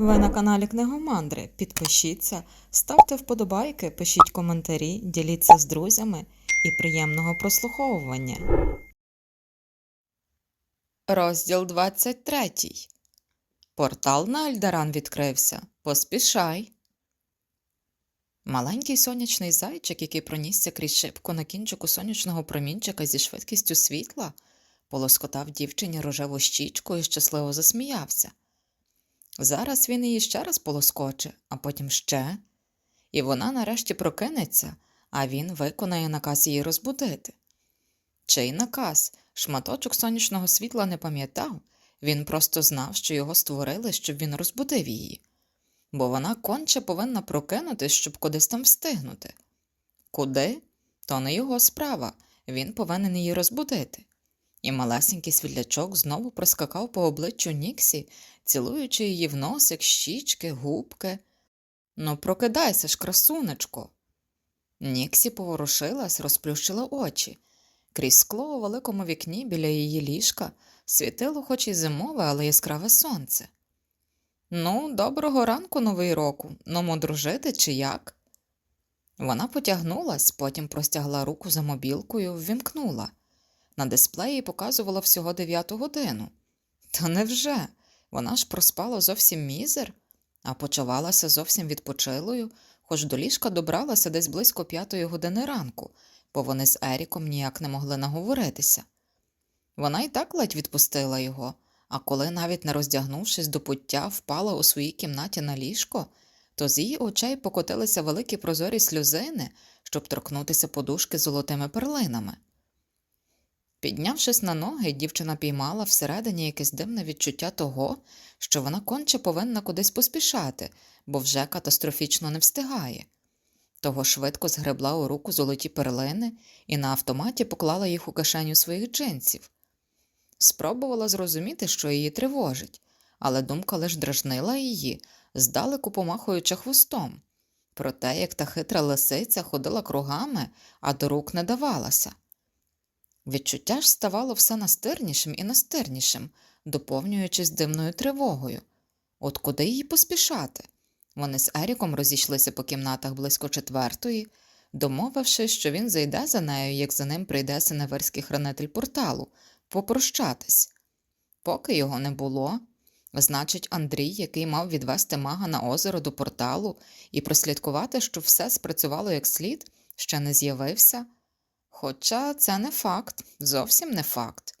Ви на каналі Книгомандри. Підпишіться, ставте вподобайки, пишіть коментарі, діліться з друзями і приємного прослуховування. Розділ 23. Портал на Альдаран відкрився. Поспішай. Маленький сонячний зайчик, який пронісся крізь шибку на кінчику сонячного промінчика зі швидкістю світла, полоскотав дівчині рожеву щічку і щасливо засміявся. Зараз він її ще раз полоскоче, а потім ще, і вона нарешті прокинеться, а він виконає наказ її розбудити. Чий наказ? Шматочок сонячного світла не пам'ятав, він просто знав, що його створили, щоб він розбудив її, бо вона конче повинна прокинутись, щоб кудись там встигнути. Куди? То не його справа, він повинен її розбудити. І малесенький світлячок знову проскакав по обличчю Ніксі, цілуючи її в носик, щічки, губки. Ну, прокидайся ж, красунечко. Ніксі поворушилась, розплющила очі. Крізь скло у великому вікні біля її ліжка світило хоч і зимове, але яскраве сонце. Ну, доброго ранку, новий року. Ну, дружити чи як? Вона потягнулась, потім простягла руку за мобілкою, ввімкнула. На дисплеї показувала всього дев'яту годину. Та невже? Вона ж проспала зовсім мізер, а почувалася зовсім відпочилою, хоч до ліжка добралася десь близько п'ятої години ранку, бо вони з Еріком ніяк не могли наговоритися. Вона й так ледь відпустила його, а коли, навіть не роздягнувшись до пуття, впала у своїй кімнаті на ліжко, то з її очей покотилися великі прозорі сльозини, щоб торкнутися подушки золотими перлинами. Піднявшись на ноги, дівчина піймала всередині якесь дивне відчуття того, що вона конче повинна кудись поспішати, бо вже катастрофічно не встигає. Того швидко згребла у руку золоті перлини і на автоматі поклала їх у кишеню своїх джинсів. Спробувала зрозуміти, що її тривожить, але думка лиш дражнила її, здалеку помахуючи хвостом, про те, як та хитра лисиця ходила кругами, а до рук не давалася. Відчуття ж ставало все настирнішим і настирнішим, доповнюючись дивною тривогою. От куди їй поспішати? Вони з Еріком розійшлися по кімнатах близько четвертої, домовившись, що він зайде за нею, як за ним прийде синеверський хранитель порталу, попрощатись. Поки його не було, значить, Андрій, який мав відвести мага на озеро до порталу і прослідкувати, щоб все спрацювало як слід, ще не з'явився. Хоча це не факт, зовсім не факт.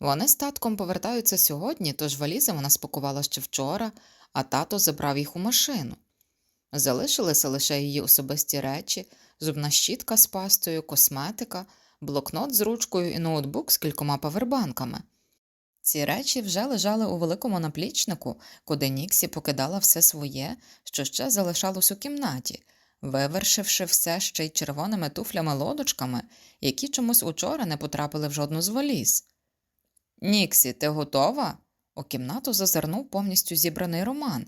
Вони з татком повертаються сьогодні, тож валізи вона спакувала ще вчора, а тато забрав їх у машину. Залишилися лише її особисті речі, зубна щітка з пастою, косметика, блокнот з ручкою і ноутбук з кількома павербанками. Ці речі вже лежали у великому наплічнику, куди Ніксі покидала все своє, що ще залишалось у кімнаті, вивершивши все ще й червоними туфлями-лодочками, які чомусь учора не потрапили в жодну з валіз. Ніксі, ти готова? У кімнату зазирнув повністю зібраний роман.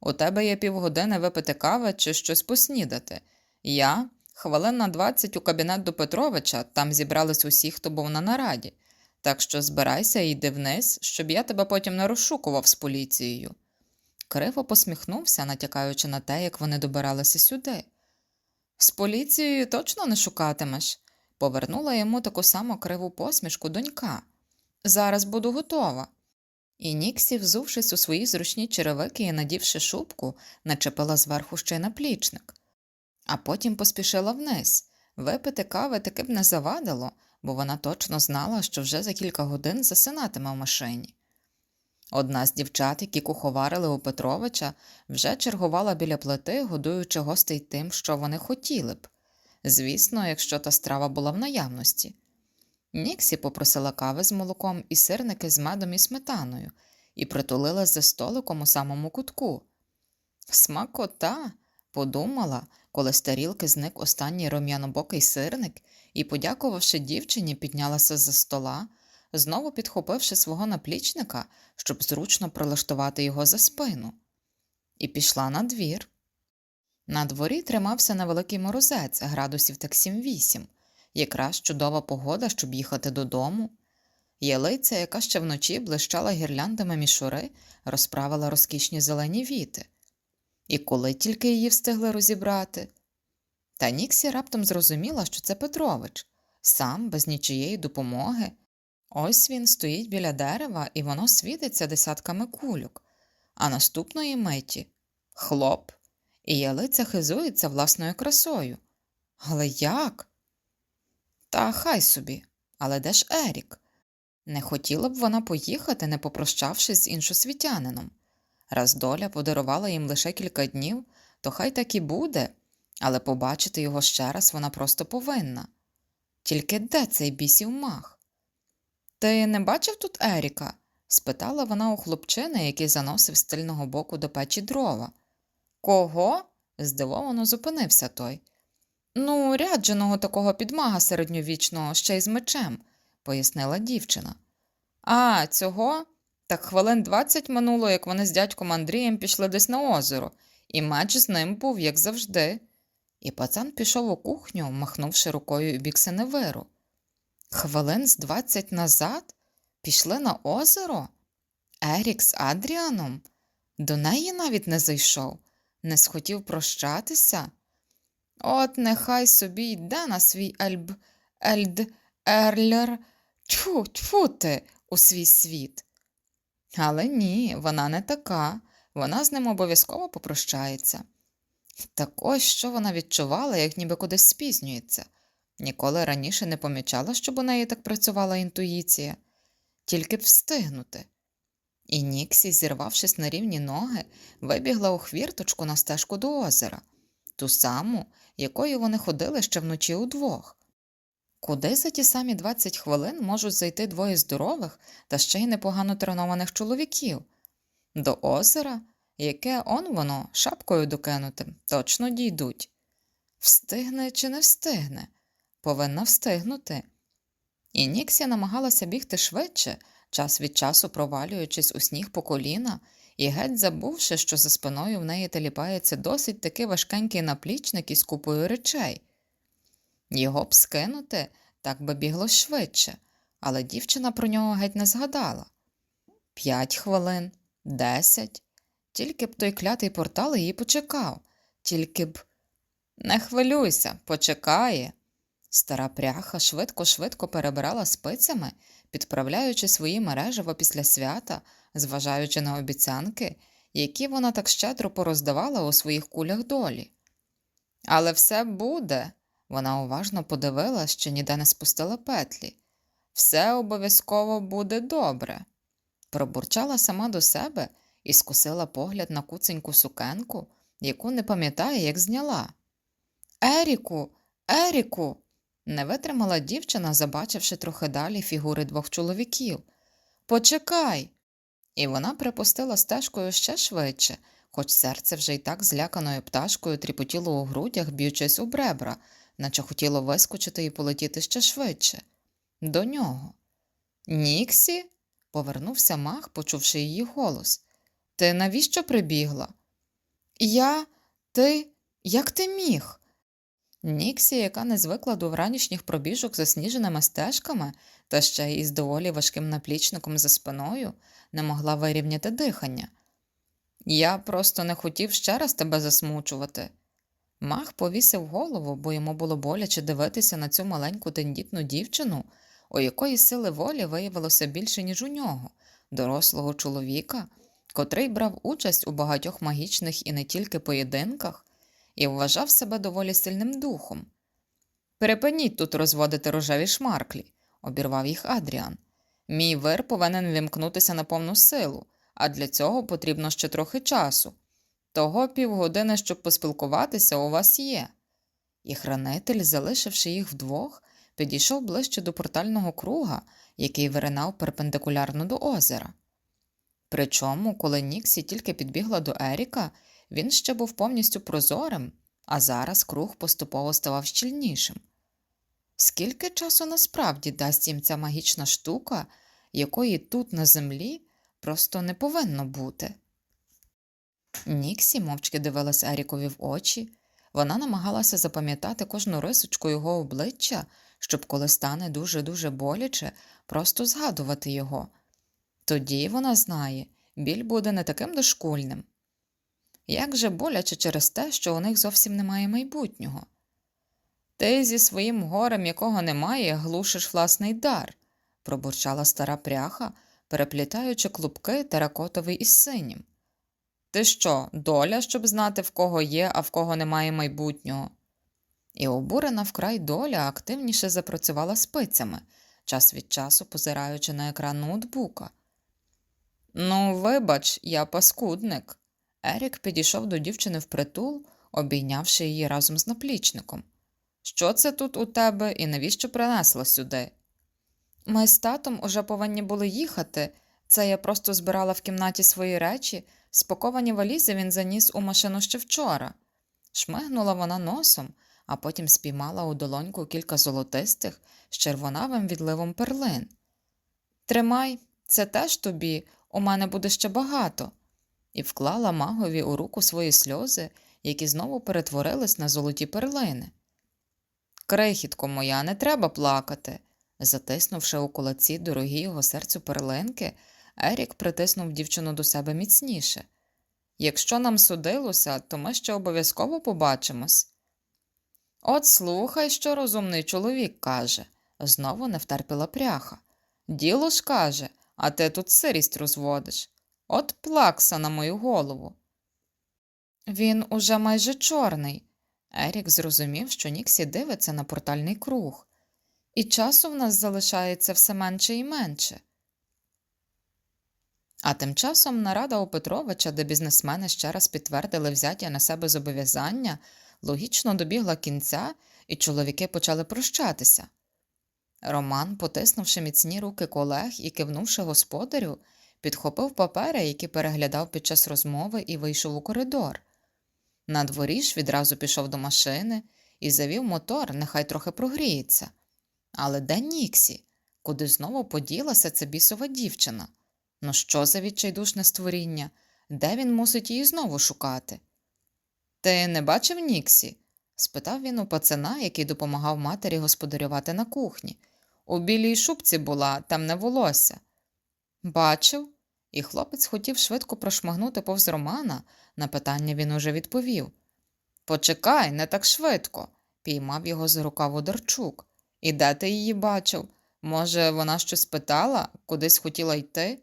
У тебе є півгодини випити кави чи щось поснідати. Я хвилин на двадцять у кабінет до Петровича, там зібрались усі, хто був на нараді. Так що збирайся і йди вниз, щоб я тебе потім не розшукував з поліцією. Криво посміхнувся, натякаючи на те, як вони добиралися сюди. З поліцією точно не шукатимеш, повернула йому таку саму криву посмішку донька. Зараз буду готова. І Ніксі, взувшись у свої зручні черевики і надівши шубку, начепила зверху ще й наплічник. А потім поспішила вниз. Випити кави таки б не завадило, бо вона точно знала, що вже за кілька годин засинатиме в машині. Одна з дівчат, які куховарили у Петровича, вже чергувала біля плити, годуючи гостей тим, що вони хотіли б. Звісно, якщо та страва була в наявності. Ніксі попросила кави з молоком і сирники з медом і сметаною і притулилась за столиком у самому кутку. Смакота, подумала, коли з тарілки зник останній рум'янобокий сирник і, подякувавши дівчині, піднялася за стола, знову підхопивши свого наплічника, щоб зручно прилаштувати його за спину, і пішла на двір. На дворі тримався невеликий морозець, градусів так 7-8, якраз чудова погода, щоб їхати додому. Ялиця, яка ще вночі блищала гірляндами мішури, розправила розкішні зелені віти. І коли тільки її встигли розібрати. Та Ніксі раптом зрозуміла, що це Петрович, сам, без нічиєї допомоги. Ось він стоїть біля дерева, і воно світиться десятками кульок, а наступної миті хлоп, і ялиця хизується власною красою. Але як? Та хай собі, але де ж Ерік? Не хотіла б вона поїхати, не попрощавшись з іншосвітянином. Раз доля подарувала їм лише кілька днів, то хай так і буде, але побачити його ще раз вона просто повинна. Тільки де цей бісів мах? Ти не бачив тут Еріка? спитала вона у хлопчини, який заносив з тильного боку до печі дрова. Кого? здивовано зупинився той. Ну, рядженого такого підмага середньовічного ще й з мечем, пояснила дівчина. А, цього? Так хвилин двадцять минуло, як вони з дядьком Андрієм пішли десь на озеро, і меч з ним був, як завжди. І пацан пішов у кухню, махнувши рукою у бік синевиру. Хвилин з двадцять назад пішли на озеро? Ерік з Адріаном? До неї навіть не зайшов, не схотів прощатися. От нехай собі йде на свій ельб, ельд, ерлер, тьфу, тьфу ти, у свій світ. Але ні, вона не така, вона з ним обов'язково попрощається. Так ось що вона відчувала, як ніби кудись спізнюється. Ніколи раніше не помічала, щоб у неї так працювала інтуїція, тільки б встигнути. І Ніксі, зірвавшись на рівні ноги, вибігла у хвірточку на стежку до озера, ту саму, якою вони ходили ще вночі удвох. Куди за ті самі 20 хвилин можуть зайти двоє здорових та ще й непогано тренованих чоловіків? До озера, яке он воно шапкою докинутим, точно дійдуть. Встигне чи не встигне? Повинна встигнути. І Ніксі намагалася бігти швидше, час від часу провалюючись у сніг по коліна і геть забувши, що за спиною в неї теліпається досить таки важкенький наплічник із купою речей. Його б скинути, так би бігло швидше, але дівчина про нього геть не згадала. П'ять хвилин, десять. Тільки б той клятий портал її почекав, тільки б. Не хвилюйся, почекає. Стара пряха швидко-швидко перебирала спицями, підправляючи свої мережево після свята, зважаючи на обіцянки, які вона так щедро пороздавала у своїх кулях долі. Але все буде. Вона уважно подивилась, що ніде не спустила петлі. Все обов'язково буде добре. Пробурчала сама до себе і скосила погляд на куценьку сукенку, яку не пам'ятає, як зняла. Еріку, Еріку. Не витримала дівчина, забачивши трохи далі фігури двох чоловіків. Почекай. І вона припустила стежкою ще швидше, хоч серце вже й так зляканою пташкою тріпотіло у грудях, б'ючись у бребра, наче хотіло вискочити і полетіти ще швидше. До нього. Ніксі? повернувся мах, почувши її голос. Ти навіщо прибігла? Я, ти, як ти міг? Ніксі, яка не звикла до вранішніх пробіжок засніженими стежками та ще й із доволі важким наплічником за спиною, не могла вирівняти дихання. Я просто не хотів ще раз тебе засмучувати. Мах повісив голову, бо йому було боляче дивитися на цю маленьку тендітну дівчину, у якої сили волі виявилося більше, ніж у нього, дорослого чоловіка, котрий брав участь у багатьох магічних і не тільки поєдинках і вважав себе доволі сильним духом. Перепиніть тут розводити рожеві шмарклі, обірвав їх Адріан. Мій вир повинен вімкнутися на повну силу, а для цього потрібно ще трохи часу. Того півгодини, щоб поспілкуватися, у вас є. І хранитель, залишивши їх вдвох, підійшов ближче до портального круга, який виринав перпендикулярно до озера. Причому, коли Ніксі тільки підбігла до Еріка, він ще був повністю прозорим, а зараз круг поступово ставав щільнішим. Скільки часу насправді дасть їм ця магічна штука, якої тут на землі просто не повинно бути? Ніксі мовчки дивилась Ерікові в очі, Вона намагалася запам'ятати кожну рисочку його обличчя, щоб коли стане дуже-дуже боляче, просто згадувати його. Тоді вона знає, біль буде не таким дошкульним. Як же боляче через те, що у них зовсім немає майбутнього. Ти зі своїм горем, якого немає, глушиш власний дар, пробурчала стара пряха, переплітаючи клубки теракотовий із синім. Ти що, доля, щоб знати, в кого є, а в кого немає майбутнього? І обурена вкрай доля активніше запрацювала спицями, час від часу позираючи на екран ноутбука. Ну, вибач, я паскудник. Ерік підійшов до дівчини впритул, обійнявши її разом з наплічником. Що це тут у тебе і навіщо принесла сюди? Ми з татом уже повинні були їхати. Це я просто збирала в кімнаті свої речі, спаковані валізи він заніс у машину ще вчора. Шмигнула вона носом, а потім спіймала у долоньку кілька золотистих з червонавим відливом перлин. Тримай, це теж тобі, у мене буде ще багато, і вклала магові у руку свої сльози, які знову перетворились на золоті перлини. Крихітко моя, не треба плакати. Затиснувши у кулаці дорогі його серцю перлинки, Ерік притиснув дівчину до себе міцніше. Якщо нам судилося, то ми ще обов'язково побачимось. От слухай, що розумний чоловік каже, знову не втерпіла пряха. Діло ж каже, а ти тут сирість розводиш. От плакса на мою голову. Він уже майже чорний. Ерік зрозумів, що Ніксі дивиться на портальний круг, і часу в нас залишається все менше і менше. А тим часом нарада у Петровича, де бізнесмени ще раз підтвердили взяття на себе зобов'язання, логічно добігла кінця, і чоловіки почали прощатися. Роман, потиснувши міцні руки колег і кивнувши господарю, підхопив папери, які переглядав під час розмови, і вийшов у коридор. На дворі ж відразу пішов до машини і завів мотор, нехай трохи прогріється. Але де Ніксі? Куди знову поділася ця бісова дівчина? Ну що за відчайдушне створіння? Де він мусить її знову шукати? Ти не бачив Ніксі? спитав він у пацана, який допомагав матері господарювати на кухні. У білій шубці була, темне волосся. Бачив, і хлопець хотів швидко прошмагнути повз Романа. На питання він уже відповів. Почекай, не так швидко, піймав його за рукав Одарчук. І де ти її бачив? Може, вона щось питала, кудись хотіла йти?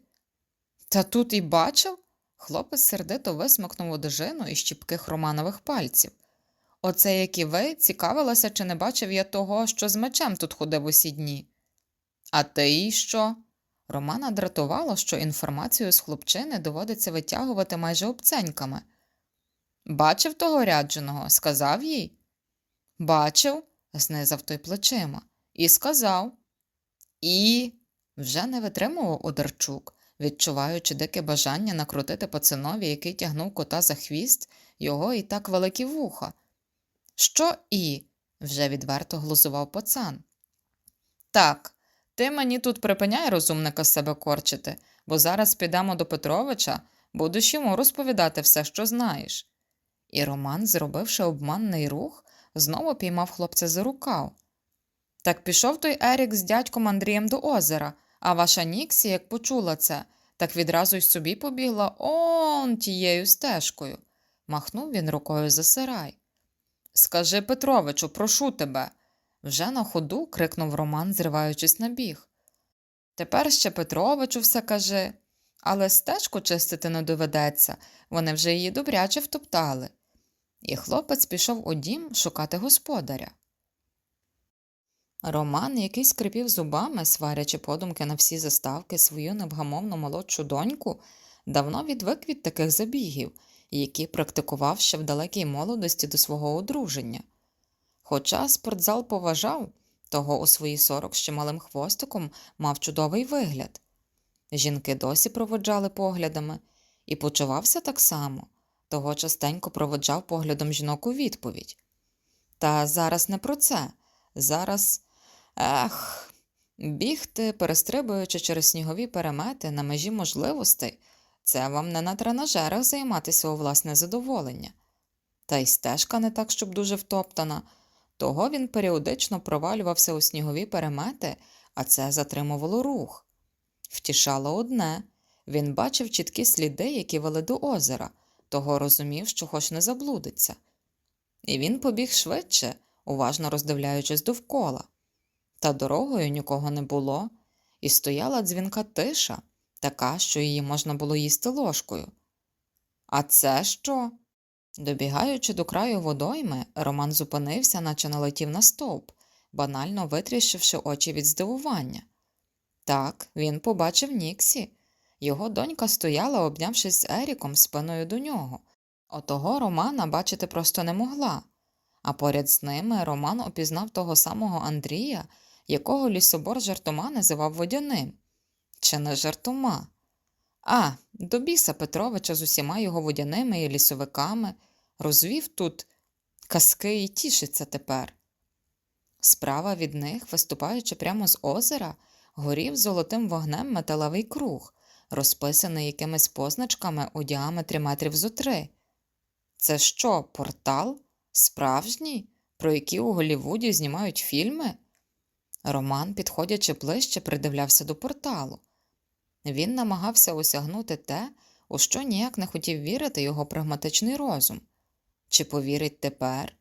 Та тут і бачив? Хлопець сердито висмикнув одежину із щіпких романових пальців. Оце, як і ви, цікавилася, чи не бачив я того, що з мечем тут ходив усі дні. А ти їй що? Романа дратувало, що інформацію з хлопчини доводиться витягувати майже обценьками. Бачив того рядженого, сказав їй? Бачив, знизав той плечима, і сказав. І вже не витримував Одарчук, відчуваючи дике бажання накрутити пацанові, який тягнув кота за хвіст, його і так великі вуха. Що і? вже відверто глузував пацан. Так, ти мені тут припиняй розумника себе корчити, бо зараз підемо до Петровича, будеш йому розповідати все, що знаєш. І Роман, зробивши обманний рух, знову піймав хлопця за рукав. Так пішов той Ерік з дядьком Андрієм до озера, а ваша Ніксі, як почула це, так відразу й собі побігла он тією стежкою. Махнув він рукою за сарай. Скажи Петровичу, прошу тебе. Вже на ходу крикнув Роман, зриваючись на біг. Тепер ще Петровичу все кажи, але стежку чистити не доведеться, вони вже її добряче втоптали. І хлопець пішов у дім шукати господаря. Роман, який скрипів зубами, сварячи подумки на всі заставки свою невгамовну молодшу доньку, давно відвик від таких забігів, які практикував ще в далекій молодості до свого одруження. Хоча спортзал поважав, того у свої сорок ще малим хвостиком мав чудовий вигляд. Жінки досі проводжали поглядами і почувався так само, того частенько проводжав поглядом жінок у відповідь. Та зараз не про це. Зараз, ех, бігти, перестрибуючи через снігові перемети на межі можливостей, це вам не на тренажерах займатися у власне задоволення. Та й стежка не так, щоб дуже втоптана. Того він періодично провалювався у снігові перемети, а це затримувало рух. Втішало одне він бачив чіткі сліди, які вели до озера, того розумів, що хоч не заблудиться. І він побіг швидше, уважно роздивляючись довкола. Та дорогою нікого не було, і стояла дзвінка тиша, така, що її можна було їсти ложкою. А це що? Добігаючи до краю водойми, Роман зупинився, наче налетів на стовп, банально витріщивши очі від здивування. Так, він побачив Ніксі. Його донька стояла, обнявшись з Еріком спиною до нього. Отого Романа бачити просто не могла. А поряд з ними Роман опізнав того самого Андрія, якого лісобор жартома називав водяним. Чи не жартома? А, до біса Петровича з усіма його водяними і лісовиками розвів тут казки і тішиться тепер. Справа від них, виступаючи прямо з озера, горів золотим вогнем металевий круг, розписаний якимись позначками у діаметрі метрів зо три. Це що, портал? Справжній, про які у Голлівуді знімають фільми? Роман, підходячи ближче, придивлявся до порталу. Він намагався осягнути те, у що ніяк не хотів вірити його прагматичний розум. Чи повірить тепер?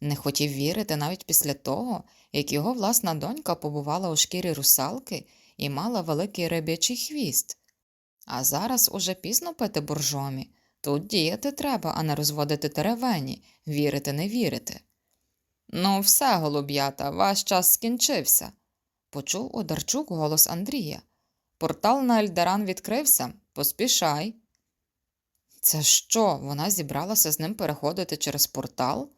Не хотів вірити навіть після того, як його власна донька побувала у шкірі русалки і мала великий риб'ячий хвіст. А зараз уже пізно пити боржомі. Тут діяти треба, а не розводити теревені, вірити не вірити. Ну, все, голуб'ята, ваш час скінчився, почув Одарчук голос Андрія. Портал на Ельдаран відкрився. Поспішай. Це що, вона зібралася з ним переходити через портал?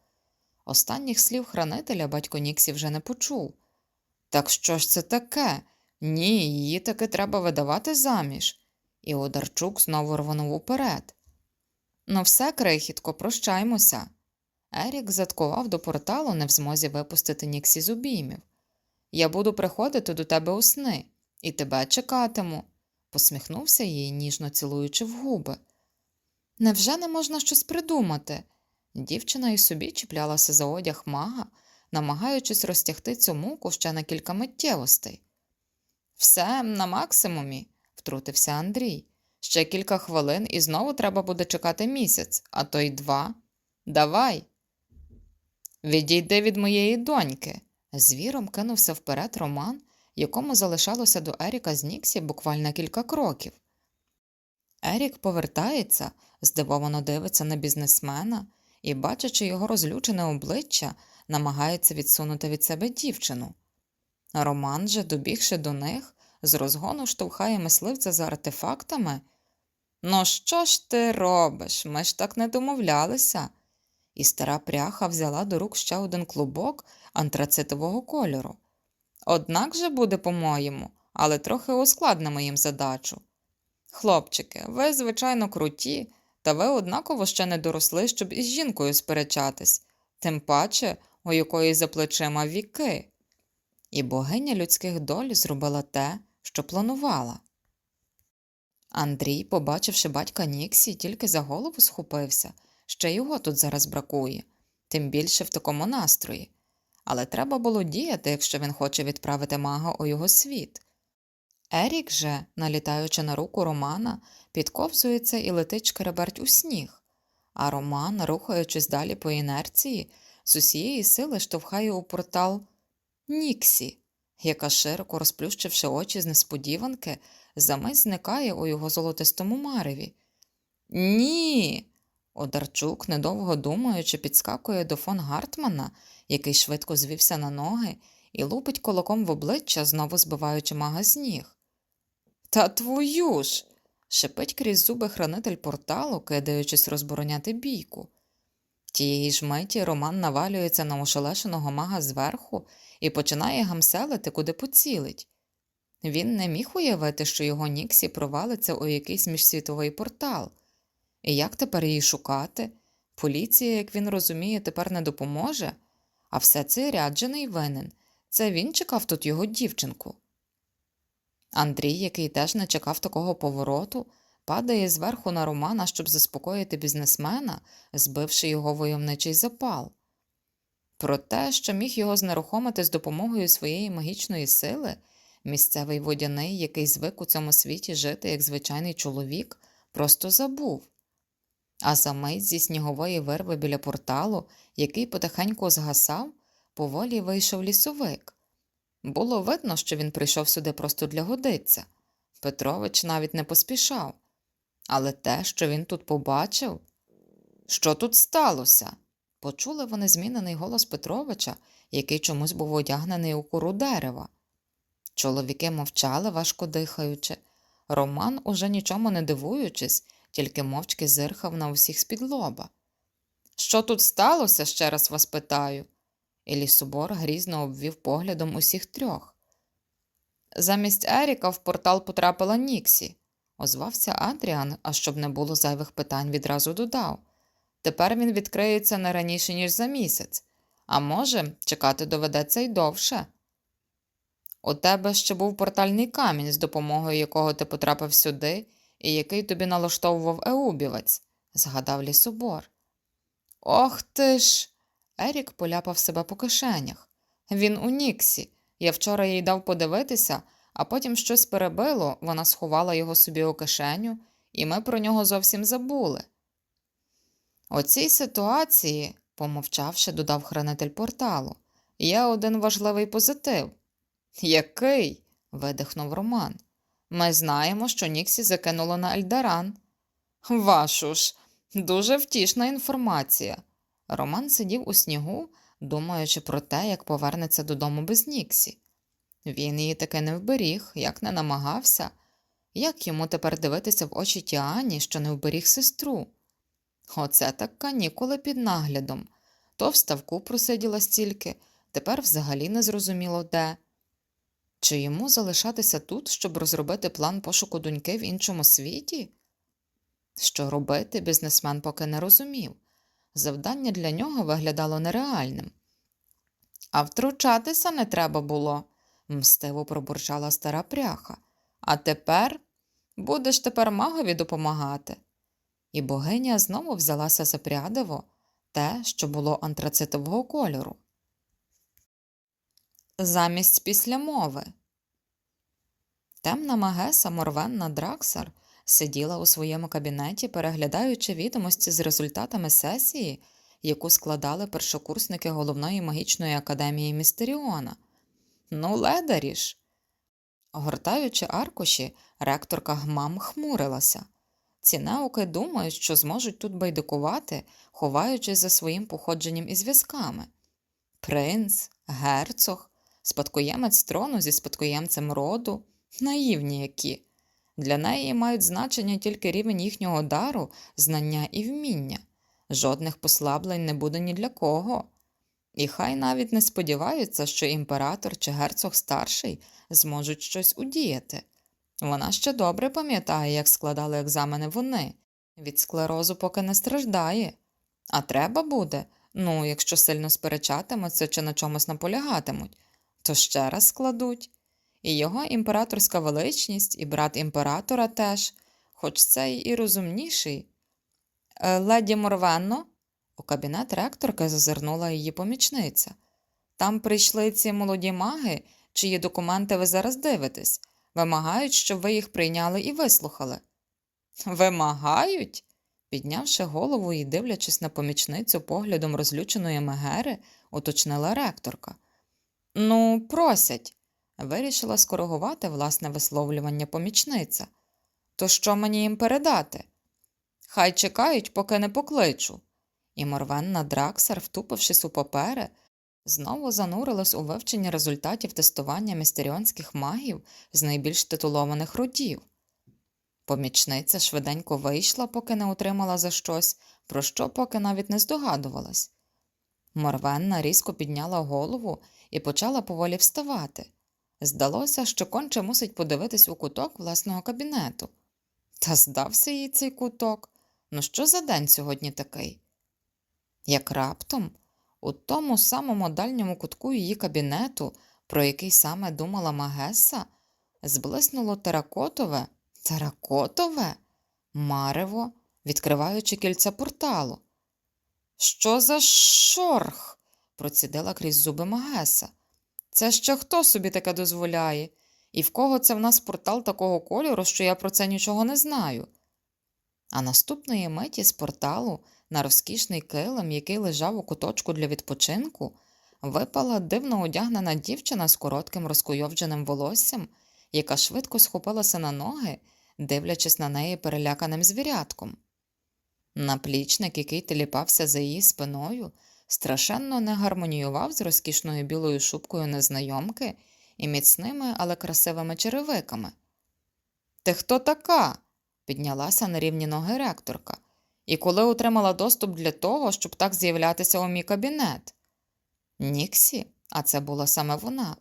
Останніх слів хранителя батько Ніксі вже не почув. Так що ж це таке? Ні, її таки треба видавати заміж. І Одарчук знову рвонув уперед. Ну, все, крихітко, прощаймося. Ерік заткував до порталу, не в змозі випустити Ніксі з обіймів. Я буду приходити до тебе у сни, і тебе чекатиму, посміхнувся їй, ніжно цілуючи в губи. Невже не можна щось придумати? Дівчина і собі чіплялася за одяг мага, намагаючись розтягти цю муку ще на кілька миттєвостей. Все на максимумі, втрутився Андрій. Ще кілька хвилин і знову треба буде чекати місяць, а то й два. Давай. Відійди від моєї доньки. Звіром кинувся вперед Роман, якому залишалося до Еріка з Ніксі буквально кілька кроків. Ерік повертається, здивовано дивиться на бізнесмена і, бачачи його розлючене обличчя, намагається відсунути від себе дівчину. Роман же, добігши до них, з розгону штовхає мисливця за артефактами. Ну, що ж ти робиш? Ми ж так не домовлялися. І стара пряха взяла до рук ще один клубок антрацитового кольору. Однак же буде, по-моєму, але трохи ускладнимо їм задачу. Хлопчики, ви, звичайно, круті, та ви однаково ще не доросли, щоб із жінкою сперечатись, тим паче, у якої за плечима віки. І богиня людських доль зробила те, що планувала. Андрій, побачивши батька Ніксі, тільки за голову схопився, ще його тут зараз бракує, тим більше в такому настрої. Але треба було діяти, якщо він хоче відправити мага у його світ. Ерік же, налітаючи на руку Романа, підковзується і летить шкереберть у сніг, а Роман, рухаючись далі по інерції, з усієї сили штовхає у портал Ніксі, яка, широко розплющивши очі з несподіванки, замить зникає у його золотистому мареві. Ні. Одарчук, недовго думаючи, підскакує до фон Гартмана, який швидко звівся на ноги, і лупить кулаком в обличчя, знову збиваючи мага з ніг. Та твою ж. шипить крізь зуби хранитель порталу, кидаючись розбороняти бійку. Тієї ж миті Роман навалюється на ошелешеного мага зверху і починає гамселити, куди поцілить. Він не міг уявити, що його Ніксі провалиться у якийсь міжсвітовий портал. І як тепер її шукати? Поліція, як він розуміє, тепер не допоможе, а все це ряджений винен. Це він чекав тут його дівчинку. Андрій, який теж не чекав такого повороту, падає зверху на Романа, щоб заспокоїти бізнесмена, збивши його войовничий запал. Про те, що міг його знерухомити з допомогою своєї магічної сили, місцевий водяний, який звик у цьому світі жити як звичайний чоловік, просто забув. А за мить зі снігової вирви біля порталу, який потихеньку згасав, поволі вийшов лісовик. Було видно, що він прийшов сюди просто для годиться. Петрович навіть не поспішав. Але те, що він тут побачив, що тут сталося? Почули вони змінений голос Петровича, який чомусь був одягнений у кору дерева. Чоловіки мовчали, важко дихаючи. Роман, уже нічому не дивуючись, тільки мовчки зирхав на усіх з-під лоба. Що тут сталося, ще раз вас питаю? І лісобор грізно обвів поглядом усіх трьох. Замість Еріка в портал потрапила Ніксі, озвався Адріан, а щоб не було зайвих питань, відразу додав. Тепер він відкриється не раніше, ніж за місяць, а може, чекати доведеться й довше. У тебе ще був портальний камінь, з допомогою якого ти потрапив сюди, і який тобі налаштовував Еубівець, згадав лісобор. Ох ти ж. Ерік поляпав себе по кишенях. Він у Ніксі. Я вчора їй дав подивитися, а потім щось перебило, вона сховала його собі у кишеню, і ми про нього зовсім забули. У цій ситуації, помовчавши, додав хранитель порталу, є один важливий позитив. Який? видихнув Роман. Ми знаємо, що Ніксі закинуло на Ельдаран. Вашу ж, дуже втішна інформація. Роман сидів у снігу, думаючи про те, як повернеться додому без Ніксі. Він її таки не вберіг, як не намагався. Як йому тепер дивитися в очі Тіані, що не вберіг сестру? Оце так канікули під наглядом. То в ставку просиділа стільки, тепер взагалі не зрозуміло де. Чи йому залишатися тут, щоб розробити план пошуку доньки в іншому світі? Що робити, бізнесмен поки не розумів. Завдання для нього виглядало нереальним. А втручатися не треба було, мстиво пробурчала стара пряха. А тепер будеш тепер магові допомагати. І богиня знову взялася за прядиво, те, що було антрацитового кольору. Замість післямови. Темна магеса Морвенна Драксар сиділа у своєму кабінеті, переглядаючи відомості з результатами сесії, яку складали першокурсники головної магічної академії Містеріона. Ну, ледарі ж. Гортаючи аркуші, ректорка гмам хмурилася. Ці науки думають, що зможуть тут байдикувати, ховаючись за своїм походженням і зв'язками. Принц, герцог, спадкоємець трону зі спадкоємцем роду, наївні які. Для неї мають значення тільки рівень їхнього дару, знання і вміння. Жодних послаблень не буде ні для кого. І хай навіть не сподіваються, що імператор чи герцог старший зможуть щось удіяти. Вона ще добре пам'ятає, як складали екзамени вони. Від склерозу поки не страждає. А треба буде, ну, якщо сильно сперечатимуться чи на чомусь наполягатимуть, то ще раз складуть. І його імператорська величність, і брат імператора теж, хоч цей і розумніший. «Е, Леді Морвенно, у кабінет ректорки зазирнула її помічниця. Там прийшли ці молоді маги, чиї документи ви зараз дивитесь, вимагають, щоб ви їх прийняли і вислухали. Вимагають? Піднявши голову і дивлячись на помічницю поглядом розлюченої Мегери, уточнила ректорка. Ну, просять, вирішила скоригувати власне висловлювання помічниця. То що мені їм передати? Хай чекають, поки не покличу. І морвенна Драксар, втупившись у папери, знову занурилась у вивчення результатів тестування містеріонських магів з найбільш титулованих родів. Помічниця швиденько вийшла, поки не отримала за щось, про що поки навіть не здогадувалась. Морвенна різко підняла голову і почала поволі вставати. Здалося, що конче мусить подивитись у куток власного кабінету. Та здався їй цей куток. Ну що за день сьогодні такий? Як раптом, у тому самому дальньому кутку її кабінету, про який саме думала Магеса, зблиснуло теракотове, теракотове, Марево, відкриваючи кільця порталу. Що за шорх? процідила крізь зуби Магеса. Це ще хто собі таке дозволяє? І в кого це в нас портал такого кольору, що я про це нічого не знаю? А наступної миті з порталу на розкішний килим, який лежав у куточку для відпочинку, випала дивно одягнена дівчина з коротким розкуйовдженим волоссям, яка швидко схопилася на ноги, дивлячись на неї переляканим звірятком. Наплічник, який теліпався за її спиною, страшенно не гармоніював з розкішною білою шубкою незнайомки і міцними, але красивими черевиками. Ти хто така? піднялася на рівні ноги ректорка, і коли отримала доступ для того, щоб так з'являтися у мій кабінет. Ніксі, а це була саме вона,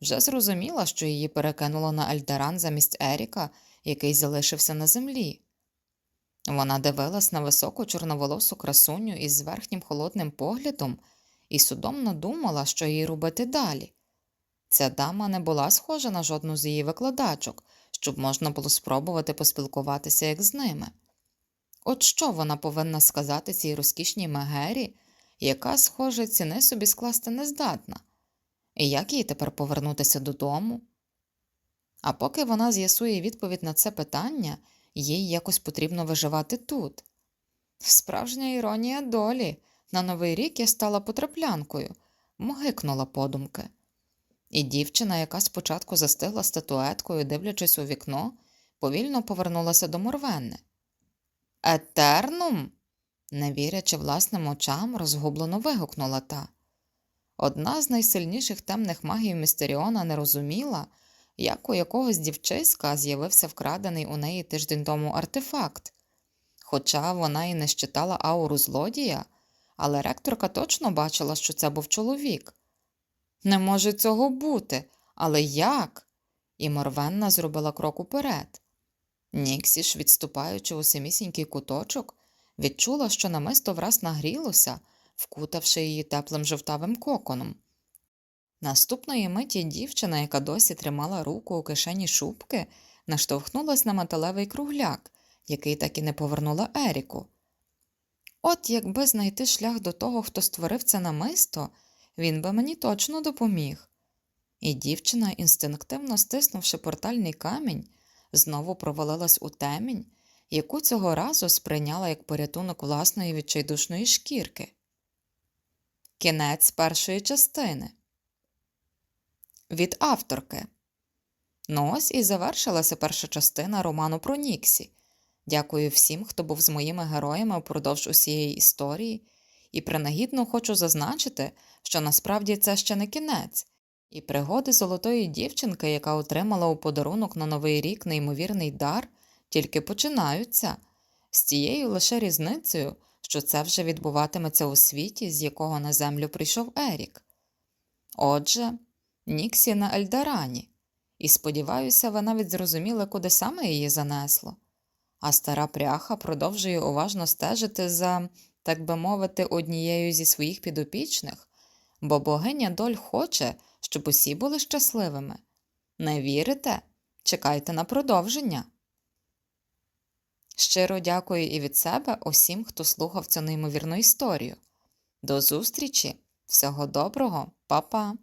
вже зрозуміла, що її перекинуло на Альдаран замість Еріка, який залишився на землі. Вона дивилась на високу чорноволосу красуню із верхнім холодним поглядом і судомно думала, що їй робити далі. Ця дама не була схожа на жодну з її викладачок, щоб можна було спробувати поспілкуватися як з ними. От що вона повинна сказати цій розкішній Мегері, яка, схоже, ціни собі скласти не здатна, і як їй тепер повернутися додому? А поки вона з'ясує відповідь на це питання, їй якось потрібно виживати тут. Справжня іронія долі. На новий рік я стала потраплянкою, могикнула подумки. І дівчина, яка спочатку застигла статуеткою, дивлячись у вікно, повільно повернулася до Морвенни. Етернум? не вірячи власним очам, розгублено вигукнула та. Одна з найсильніших темних магів Містеріона не розуміла, як у якогось дівчиська з'явився вкрадений у неї тиждень тому артефакт. Хоча вона і не щитала ауру злодія, але ректорка точно бачила, що це був чоловік. Не може цього бути, але як? І Морвенна зробила крок уперед. Ніксі ж, відступаючи у самісінький куточок, відчула, що намисто враз нагрілося, вкутавши її теплим жовтавим коконом. Наступної миті дівчина, яка досі тримала руку у кишені шубки, наштовхнулась на металевий кругляк, який так і не повернула Еріку. От якби знайти шлях до того, хто створив це намисто, він би мені точно допоміг. І дівчина, інстинктивно стиснувши портальний камінь, знову провалилась у темінь, яку цього разу сприйняла як порятунок власної відчайдушної шкірки. Кінець першої частини від авторки. Ну ось і завершилася перша частина роману про Ніксі. Дякую всім, хто був з моїми героями впродовж усієї історії, і принагідно хочу зазначити, що насправді це ще не кінець, і пригоди золотої дівчинки, яка отримала у подарунок на новий рік неймовірний дар, тільки починаються, з тією лише різницею, що це вже відбуватиметься у світі, з якого на землю прийшов Ерік. Отже, Ніксі на Ельдарані, і сподіваюся, ви навіть зрозуміли, куди саме її занесло. А стара пряха продовжує уважно стежити за, так би мовити, однією зі своїх підопічних, бо богиня доль хоче, щоб усі були щасливими. Не вірите? Чекайте на продовження. Щиро дякую і від себе усім, хто слухав цю неймовірну історію. До зустрічі, всього доброго, па-па!